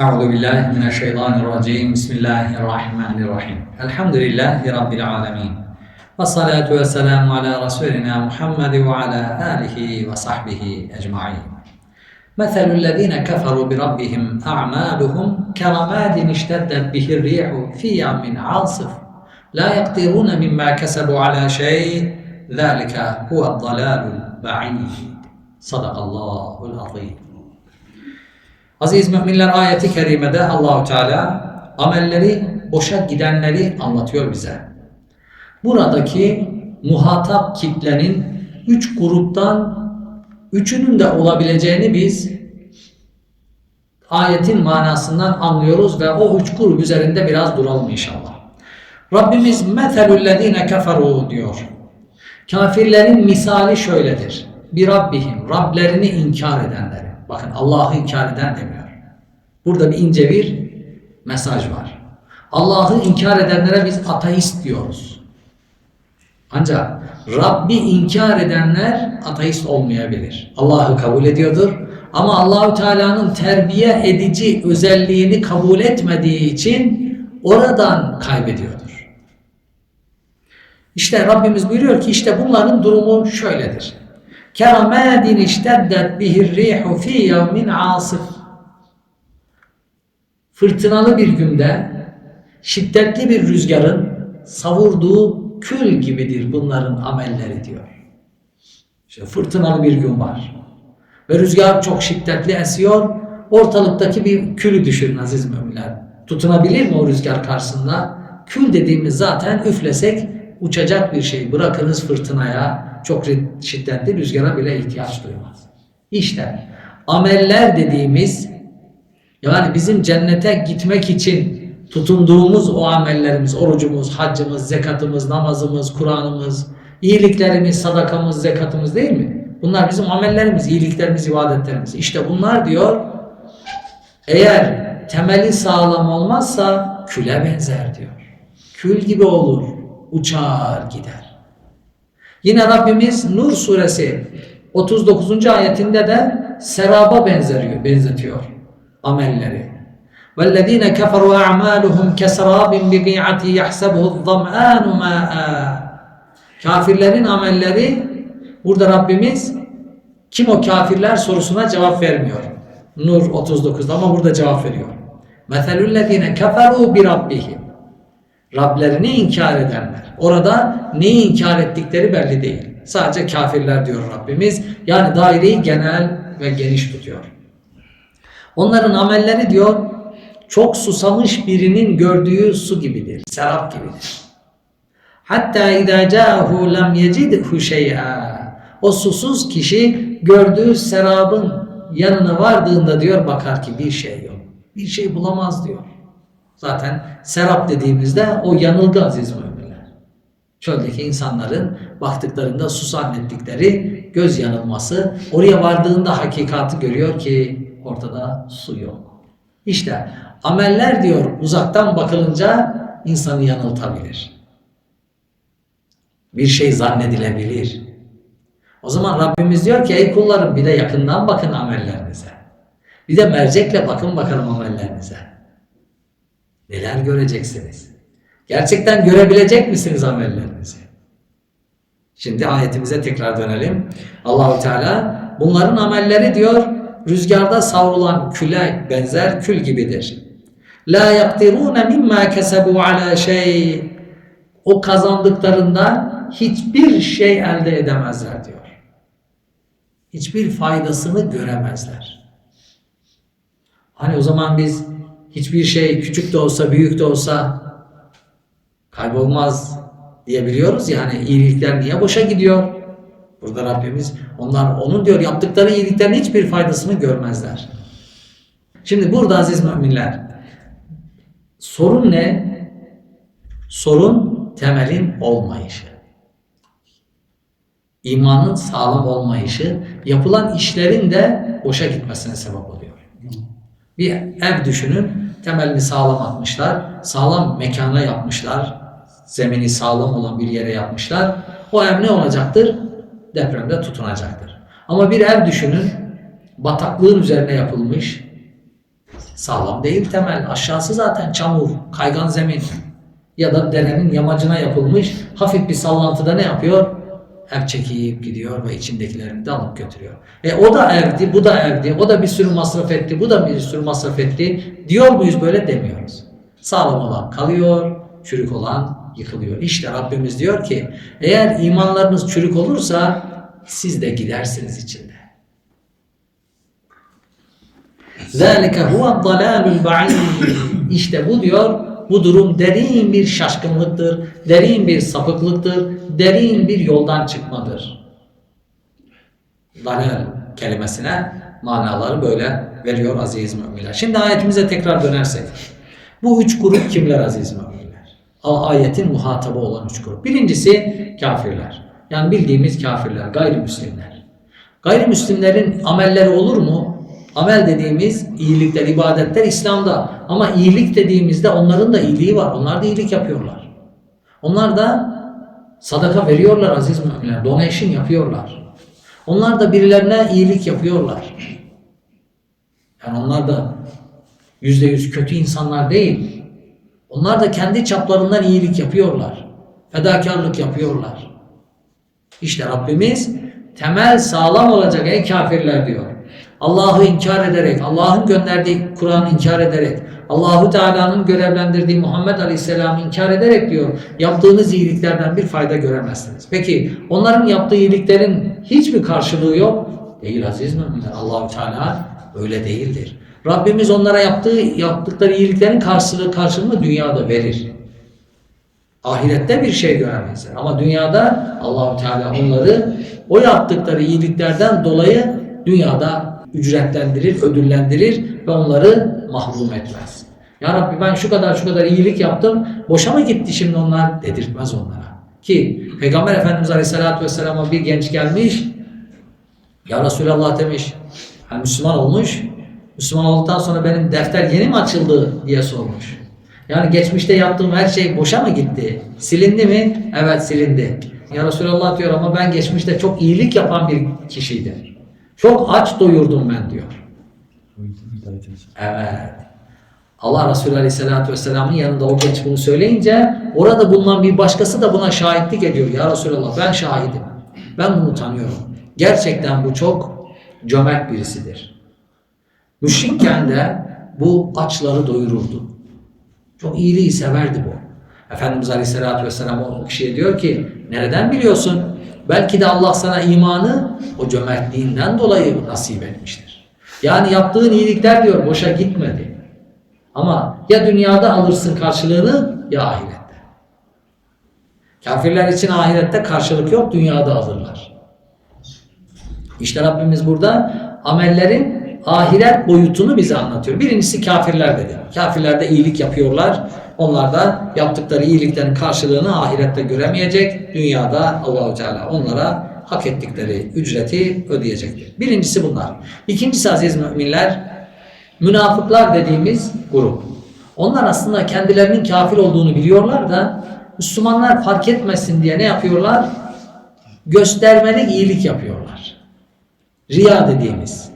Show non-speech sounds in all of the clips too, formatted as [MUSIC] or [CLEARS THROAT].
أعوذ بالله من الشيطان الرجيم. بسم الله الرحمن الرحيم. الحمد لله رب العالمين. والصلاة والسلام على رسولنا محمد وعلى آله وصحبه أجمعين. مثل الذين كفروا بربهم أعمالهم كرماد اشتدت به الريح في يوم عاصف. لا يقدرون مما كسبوا على شيء. ذلك هو الضلال البعيد. صدق الله العظيم. Aziz müminler ayeti kerimede Allahu Teala amelleri boşa gidenleri anlatıyor bize. Buradaki muhatap kitlenin üç gruptan üçünün de olabileceğini biz ayetin manasından anlıyoruz ve o üç grup üzerinde biraz duralım inşallah. Rabbimiz metelüllezine keferu diyor. Kafirlerin misali şöyledir. Bir Rabbihim, Rablerini inkar edenleri. Bakın Allah'ı inkar eden demiyor. Burada bir ince bir mesaj var. Allah'ı inkar edenlere biz ateist diyoruz. Ancak Rabbi inkar edenler ateist olmayabilir. Allah'ı kabul ediyordur. Ama Allahü Teala'nın terbiye edici özelliğini kabul etmediği için oradan kaybediyordur. İşte Rabbimiz buyuruyor ki işte bunların durumu şöyledir. Keramedin işteddet bihir rihu fi yevmin. Fırtınalı bir günde şiddetli bir rüzgarın savurduğu kül gibidir bunların amelleri diyor. İşte fırtınalı bir gün var. Ve rüzgar çok şiddetli esiyor. Ortalıktaki bir külü düşünün aziz müminler. Tutunabilir mi o rüzgar karşısında? Kül dediğimiz zaten üflesek uçacak bir şey. Bırakınız fırtınaya, çok şiddetli rüzgara bile ihtiyaç duymaz. İşte ameller dediğimiz yani bizim cennete gitmek için tutunduğumuz o amellerimiz, orucumuz, haccımız, zekatımız, namazımız, Kur'an'ımız, iyiliklerimiz, sadakamız, zekatımız değil mi? Bunlar bizim amellerimiz, iyiliklerimiz, ibadetlerimiz. İşte bunlar diyor eğer temeli sağlam olmazsa küle benzer diyor. Kül gibi olur, uçar gider. Yine Rabbimiz Nur suresi 39. ayetinde de seraba benzeriyor, benzetiyor amelleri. وَالَّذ۪ينَ كَفَرُوا أَعْمَالُهُمْ كَسَرَابٍ بِقِيعَةِ يَحْسَبُهُ الظَّمْآنُ مَاءً Kafirlerin amelleri burada Rabbimiz kim o kafirler sorusuna cevap vermiyor. Nur 39'da ama burada cevap veriyor. مَثَلُ الَّذ۪ينَ كَفَرُوا بِرَبِّهِمْ Rablerini inkar edenler. Orada neyi inkar ettikleri belli değil. Sadece kafirler diyor Rabbimiz. Yani daireyi genel ve geniş tutuyor. Onların amelleri diyor çok susamış birinin gördüğü su gibidir, serap gibidir. Hatta idâ câhu lem yecidhu şey'a. O susuz kişi gördüğü serabın yanına vardığında diyor bakar ki bir şey yok. Bir şey bulamaz diyor. Zaten serap dediğimizde o yanılgı aziz müminler. Çöldeki insanların baktıklarında su zannettikleri göz yanılması. Oraya vardığında hakikati görüyor ki ortada su yok. İşte ameller diyor uzaktan bakılınca insanı yanıltabilir. Bir şey zannedilebilir. O zaman Rabbimiz diyor ki ey kullarım bir de yakından bakın amellerinize. Bir de mercekle bakın bakalım amellerinize. Neler göreceksiniz? Gerçekten görebilecek misiniz amellerinizi? Şimdi ayetimize tekrar dönelim. Allahu Teala bunların amelleri diyor rüzgarda savrulan küle benzer kül gibidir. La yakdiruna mimma kesebu ala şey. O kazandıklarından hiçbir şey elde edemezler diyor. Hiçbir faydasını göremezler. Hani o zaman biz hiçbir şey küçük de olsa büyük de olsa kaybolmaz diyebiliyoruz ya hani iyilikler niye boşa gidiyor? Burada Rabbimiz onlar onun diyor yaptıkları iyiliklerin hiçbir faydasını görmezler. Şimdi burada aziz müminler sorun ne? Sorun temelin olmayışı. İmanın sağlam olmayışı, yapılan işlerin de boşa gitmesine sebep oluyor. Bir ev düşünün, temelini sağlam atmışlar, sağlam mekana yapmışlar, zemini sağlam olan bir yere yapmışlar. O ev ne olacaktır? depremde tutunacaktır. Ama bir ev düşünün, bataklığın üzerine yapılmış, Sağlam değil temel. Aşağısı zaten çamur, kaygan zemin. Ya da derenin yamacına yapılmış hafif bir sallantıda ne yapıyor? Hep çekip gidiyor ve içindekilerini de alıp götürüyor. E o da evdi, bu da evdi, o da bir sürü masraf etti, bu da bir sürü masraf etti Diyor muyuz böyle demiyoruz. Sağlam olan kalıyor, çürük olan yıkılıyor. İşte Rabbimiz diyor ki eğer imanlarınız çürük olursa siz de gidersiniz içinde. ذَٰلِكَ هُوَ الضَّلَالُ الْبَعِيدِ İşte bu diyor, bu durum derin bir şaşkınlıktır, derin bir sapıklıktır, derin bir yoldan çıkmadır. Dalal kelimesine manaları böyle veriyor aziz müminler. Şimdi ayetimize tekrar dönersek. Bu üç grup kimler aziz müminler? Ayetin muhatabı olan üç grup. Birincisi kafirler. Yani bildiğimiz kafirler, gayrimüslimler. Gayrimüslimlerin amelleri olur mu? Amel dediğimiz iyilikler, ibadetler İslam'da. Ama iyilik dediğimizde onların da iyiliği var. Onlar da iyilik yapıyorlar. Onlar da sadaka veriyorlar aziz müminler. Donation yapıyorlar. Onlar da birilerine iyilik yapıyorlar. Yani onlar da yüzde yüz kötü insanlar değil. Onlar da kendi çaplarından iyilik yapıyorlar. Fedakarlık yapıyorlar. İşte Rabbimiz temel sağlam olacak ey kafirler diyor. Allah'ı inkar ederek, Allah'ın gönderdiği Kur'an'ı inkar ederek, Allahu Teala'nın görevlendirdiği Muhammed Aleyhisselam'ı inkar ederek diyor, yaptığınız iyiliklerden bir fayda göremezsiniz. Peki onların yaptığı iyiliklerin hiçbir karşılığı yok. Değil aziz müminler. Allahu Teala öyle değildir. Rabbimiz onlara yaptığı yaptıkları iyiliklerin karşılığı karşılığını dünyada verir. Ahirette bir şey göremezler. Ama dünyada Allahu Teala onları o yaptıkları iyiliklerden dolayı dünyada ücretlendirir, ödüllendirir ve onları mahrum etmez. Ya Rabbi ben şu kadar şu kadar iyilik yaptım, boşa mı gitti şimdi onlar dedirtmez onlara. Ki Peygamber Efendimiz Aleyhisselatü Vesselam'a bir genç gelmiş, Ya Resulallah demiş, hani Müslüman olmuş, Müslüman olduktan sonra benim defter yeni mi açıldı diye sormuş. Yani geçmişte yaptığım her şey boşa mı gitti? Silindi mi? Evet silindi. Ya Resulallah diyor ama ben geçmişte çok iyilik yapan bir kişiydim. Çok aç doyurdum ben diyor. Evet. Allah Resulü Aleyhisselatü Vesselam'ın yanında o genç bunu söyleyince orada bulunan bir başkası da buna şahitlik ediyor. Ya Resulallah ben şahidim. Ben bunu tanıyorum. Gerçekten bu çok cömert birisidir. Müşrikken de bu açları doyururdu. Çok iyiliği severdi bu. Efendimiz Aleyhisselatü Vesselam o kişiye diyor ki nereden biliyorsun? Belki de Allah sana imanı o cömertliğinden dolayı nasip etmiştir. Yani yaptığın iyilikler diyor boşa gitmedi. Ama ya dünyada alırsın karşılığını ya ahirette. Kafirler için ahirette karşılık yok, dünyada alırlar. İşte Rabbimiz burada amellerin ahiret boyutunu bize anlatıyor. Birincisi kafirler dedi. Kafirler de iyilik yapıyorlar. Onlar da yaptıkları iyiliklerin karşılığını ahirette göremeyecek. Dünyada Allahu Teala onlara hak ettikleri ücreti ödeyecektir. Birincisi bunlar. İkincisi aziz müminler münafıklar dediğimiz grup. Onlar aslında kendilerinin kafir olduğunu biliyorlar da Müslümanlar fark etmesin diye ne yapıyorlar? Göstermelik iyilik yapıyorlar. Riya dediğimiz.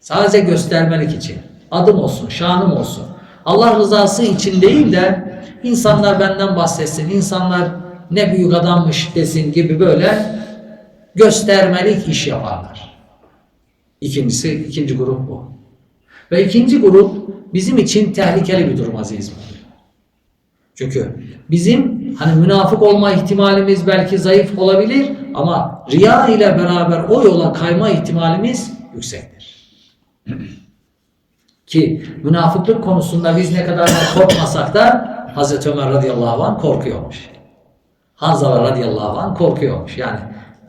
Sadece göstermelik için. Adım olsun, şanım olsun. Allah rızası için değil de insanlar benden bahsetsin, insanlar ne büyük adammış desin gibi böyle göstermelik iş yaparlar. İkincisi, ikinci grup bu. Ve ikinci grup bizim için tehlikeli bir durum aziz. Çünkü bizim hani münafık olma ihtimalimiz belki zayıf olabilir ama riya ile beraber o yola kayma ihtimalimiz yüksektir. [CLEARS THROAT] Ki münafıklık konusunda biz ne kadar da korkmasak da Hazreti Ömer radıyallahu anh korkuyormuş. Hanzala radıyallahu anh korkuyormuş. Yani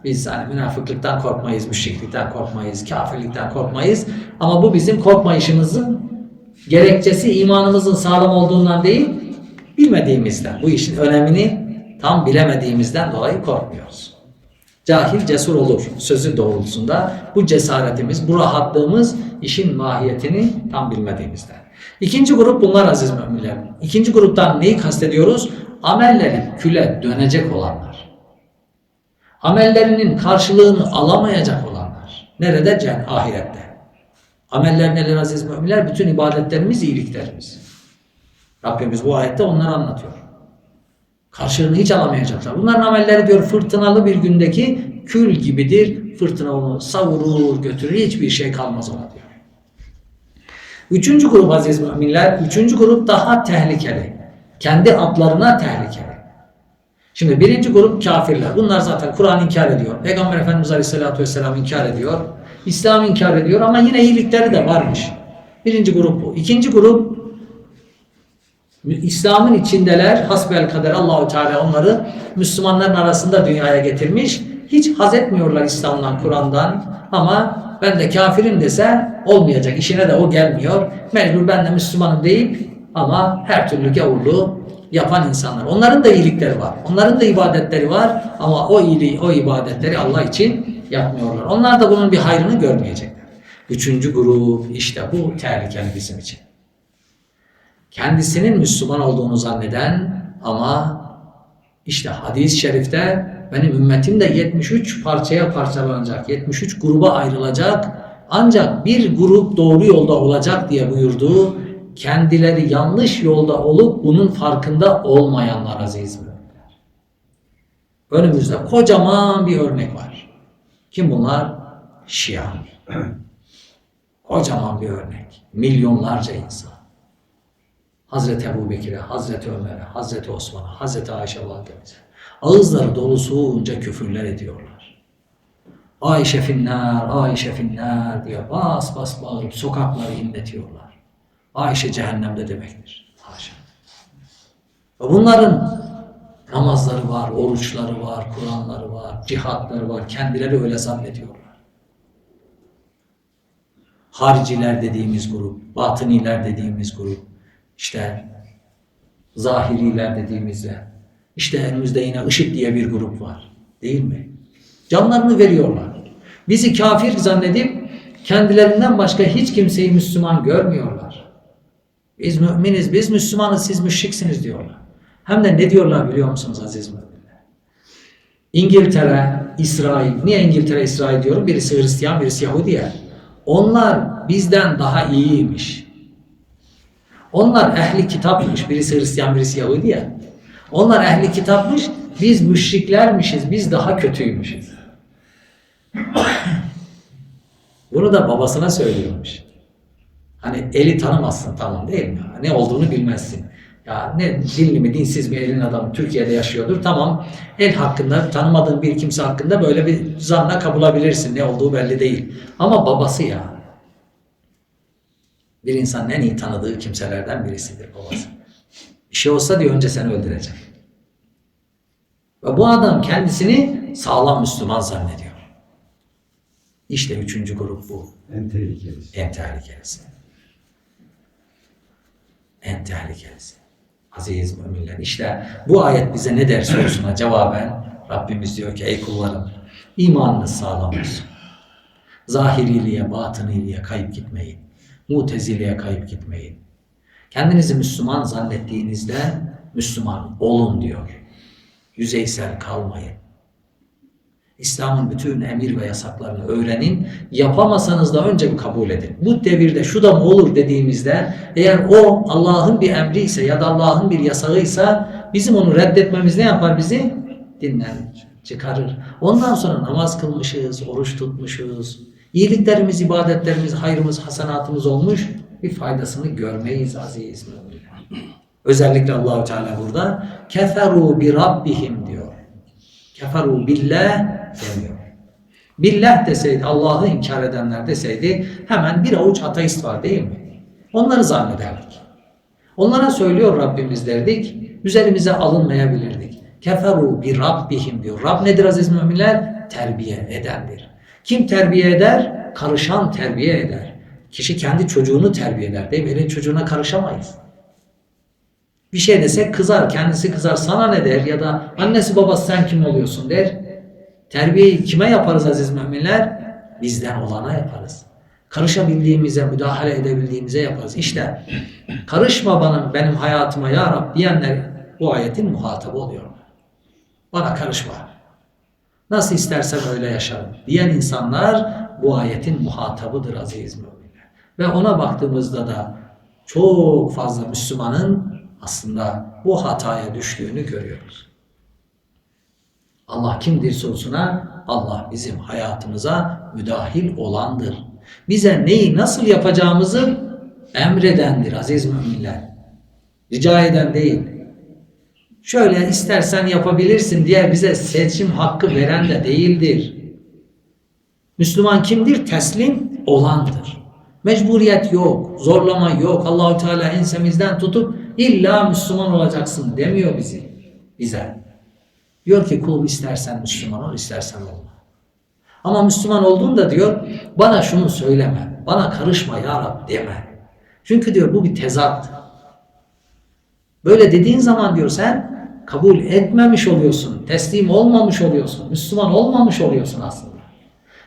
biz hani münafıklıktan korkmayız, müşriklikten korkmayız, kafirlikten korkmayız. Ama bu bizim korkmayışımızın gerekçesi imanımızın sağlam olduğundan değil, bilmediğimizden. Bu işin önemini tam bilemediğimizden dolayı korkmuyoruz. Cahil cesur olur sözü doğrultusunda bu cesaretimiz, bu rahatlığımız işin mahiyetini tam bilmediğimizden. İkinci grup bunlar aziz müminler. İkinci gruptan neyi kastediyoruz? Amelleri küle dönecek olanlar. Amellerinin karşılığını alamayacak olanlar. Nerede? Cennet, ahirette. Ameller neler aziz müminler? Bütün ibadetlerimiz, iyiliklerimiz. Rabbimiz bu ayette onları anlatıyor. Karşılığını hiç alamayacaklar. Bunların amelleri diyor fırtınalı bir gündeki kül gibidir. Fırtına onu savurur, götürür. Hiçbir şey kalmaz ona diyor. Üçüncü grup aziz müminler, üçüncü grup daha tehlikeli. Kendi adlarına tehlikeli. Şimdi birinci grup kafirler. Bunlar zaten Kur'an inkar ediyor. Peygamber Efendimiz Aleyhisselatü Vesselam inkar ediyor. İslam inkar ediyor ama yine iyilikleri de varmış. Birinci grup bu. İkinci grup İslam'ın içindeler. Hasbel kader Allahu Teala onları Müslümanların arasında dünyaya getirmiş. Hiç haz etmiyorlar İslam'dan, Kur'an'dan ama ben de kafirim dese olmayacak. İşine de o gelmiyor. Mecbur ben de Müslümanım deyip ama her türlü gavurluğu yapan insanlar. Onların da iyilikleri var. Onların da ibadetleri var ama o iyiliği, o ibadetleri Allah için yapmıyorlar. Onlar da bunun bir hayrını görmeyecekler. Üçüncü grup işte bu tehlikeli bizim için. Kendisinin Müslüman olduğunu zanneden ama işte hadis-i şerifte benim ümmetim de 73 parçaya parçalanacak, 73 gruba ayrılacak ancak bir grup doğru yolda olacak diye buyurduğu kendileri yanlış yolda olup bunun farkında olmayanlar aziz müminler. Önümüzde kocaman bir örnek var. Kim bunlar? Şia. [CLEARS THROAT] Kocaman bir örnek. Milyonlarca insan. Hazreti Ebu Bekir'e, Hazreti Ömer'e, Hazreti Osman'a, Hazreti Ayşe validemize ağızları dolusunca küfürler ediyorlar. Ayşe finnar, Ayşe finnar diye bas bas bağırıp sokakları inletiyorlar. Ayşe cehennemde demektir. Haşa. Bunların namazları var, oruçları var, Kur'anları var, cihatları var. Kendileri öyle zannediyorlar. Hariciler dediğimiz grup, batıniler dediğimiz grup, işte zahiriler dediğimizde, işte önümüzde yine IŞİD diye bir grup var. Değil mi? Canlarını veriyorlar. Bizi kafir zannedip kendilerinden başka hiç kimseyi Müslüman görmüyorlar. Biz müminiz, biz Müslümanız, siz müşriksiniz diyorlar. Hem de ne diyorlar biliyor musunuz aziz müminler? İngiltere, İsrail, niye İngiltere, İsrail diyorum? Birisi Hristiyan, birisi Yahudi ya. Onlar bizden daha iyiymiş. Onlar ehli kitapmış. Birisi Hristiyan, birisi Yahudi ya. Onlar ehli kitapmış, biz müşriklermişiz, biz daha kötüymüşüz. Bunu da babasına söylüyormuş. Hani eli tanımazsın tamam değil mi? Ne olduğunu bilmezsin. Ya ne dinli mi dinsiz mi elin adamı Türkiye'de yaşıyordur tamam. El hakkında tanımadığın bir kimse hakkında böyle bir zanla kabulabilirsin. Ne olduğu belli değil. Ama babası ya. Bir insanın en iyi tanıdığı kimselerden birisidir babası. Bir şey olsa diyor önce seni öldürecek. Ve bu adam kendisini sağlam Müslüman zannediyor. İşte üçüncü grup bu. En tehlikelisi. En tehlikelisi. En tehlikelisi. Aziz müminler. İşte bu ayet bize ne der sorusuna cevaben Rabbimiz diyor ki ey kullarım imanınız sağlam olsun. Zahiriliğe, batıniliğe kayıp gitmeyin. Muteziliğe kayıp gitmeyin. Kendinizi Müslüman zannettiğinizde Müslüman olun diyor. Yüzeysel kalmayın. İslam'ın bütün emir ve yasaklarını öğrenin. Yapamasanız da önce bir kabul edin. Bu devirde şu da mı olur dediğimizde eğer o Allah'ın bir emri ise ya da Allah'ın bir yasağıysa bizim onu reddetmemiz ne yapar bizi? Dinler, çıkarır. Ondan sonra namaz kılmışız, oruç tutmuşuz. İyiliklerimiz, ibadetlerimiz, hayrımız, hasenatımız olmuş. Bir faydasını görmeyiz aziz müminler. Özellikle Allahu Teala burada keferu bi rabbihim diyor. Keferu billah demiyor. Billah deseydi, Allah'ı inkar edenler deseydi hemen bir avuç ateist var değil mi? Onları zannederdik. Onlara söylüyor Rabbimiz derdik, üzerimize alınmayabilirdik. Keferu bi rabbihim diyor. Rab nedir aziz müminler? Terbiye edendir. Kim terbiye eder? Karışan terbiye eder. Kişi kendi çocuğunu terbiye eder değil? Elin çocuğuna karışamayız. Bir şey desek kızar, kendisi kızar, sana ne der ya da annesi babası sen kim oluyorsun der. Terbiyeyi kime yaparız aziz müminler? Bizden olana yaparız. Karışabildiğimize, müdahale edebildiğimize yaparız. İşte karışma bana, benim hayatıma ya Rab diyenler bu ayetin muhatabı oluyorlar. Bana karışma. Nasıl istersem öyle yaşarım diyen insanlar bu ayetin muhatabıdır aziz müminler. Ve ona baktığımızda da çok fazla Müslümanın aslında bu hataya düştüğünü görüyoruz. Allah kimdir sorusuna Allah bizim hayatımıza müdahil olandır. Bize neyi nasıl yapacağımızı emredendir aziz müminler. Rica eden değil. Şöyle istersen yapabilirsin diye bize seçim hakkı veren de değildir. Müslüman kimdir? Teslim olandır. Mecburiyet yok, zorlama yok. Allahü Teala ensemizden tutup illa Müslüman olacaksın demiyor bizi bize. Diyor ki kul istersen Müslüman ol, istersen olma. Ama Müslüman olduğunda diyor bana şunu söyleme, bana karışma ya Rab deme. Çünkü diyor bu bir tezat. Böyle dediğin zaman diyor sen kabul etmemiş oluyorsun, teslim olmamış oluyorsun, Müslüman olmamış oluyorsun aslında.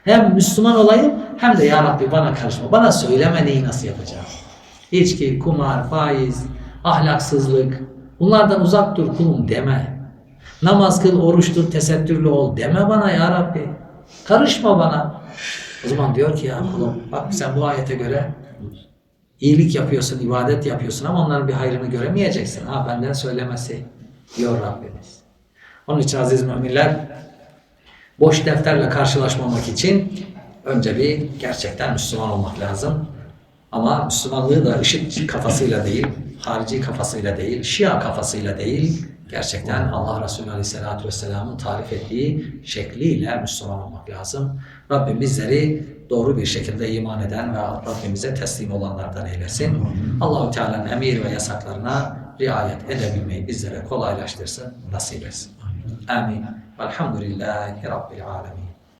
Hem Müslüman olayım hem de ya Rabbi bana karışma, bana söyleme neyi nasıl yapacağım. İçki, kumar, faiz, ahlaksızlık bunlardan uzak dur kulum deme. Namaz kıl, oruç tut, tesettürlü ol deme bana ya Rabbi. Karışma bana. O zaman diyor ki ya kulum bak sen bu ayete göre iyilik yapıyorsun, ibadet yapıyorsun ama onların bir hayrını göremeyeceksin. Ha benden söylemesi diyor Rabbimiz. Onun için aziz müminler boş defterle karşılaşmamak için önce bir gerçekten Müslüman olmak lazım. Ama Müslümanlığı da IŞİD kafasıyla değil, harici kafasıyla değil, Şia kafasıyla değil, gerçekten Allah Resulü Aleyhisselatü Vesselam'ın tarif ettiği şekliyle Müslüman olmak lazım. Rabbim bizleri doğru bir şekilde iman eden ve Rabbimize teslim olanlardan eylesin. Allahu Teala'nın emir ve yasaklarına riayet edebilmeyi bizlere kolaylaştırsın, nasip etsin. Amin. Velhamdülillahi Rabbil Alemin.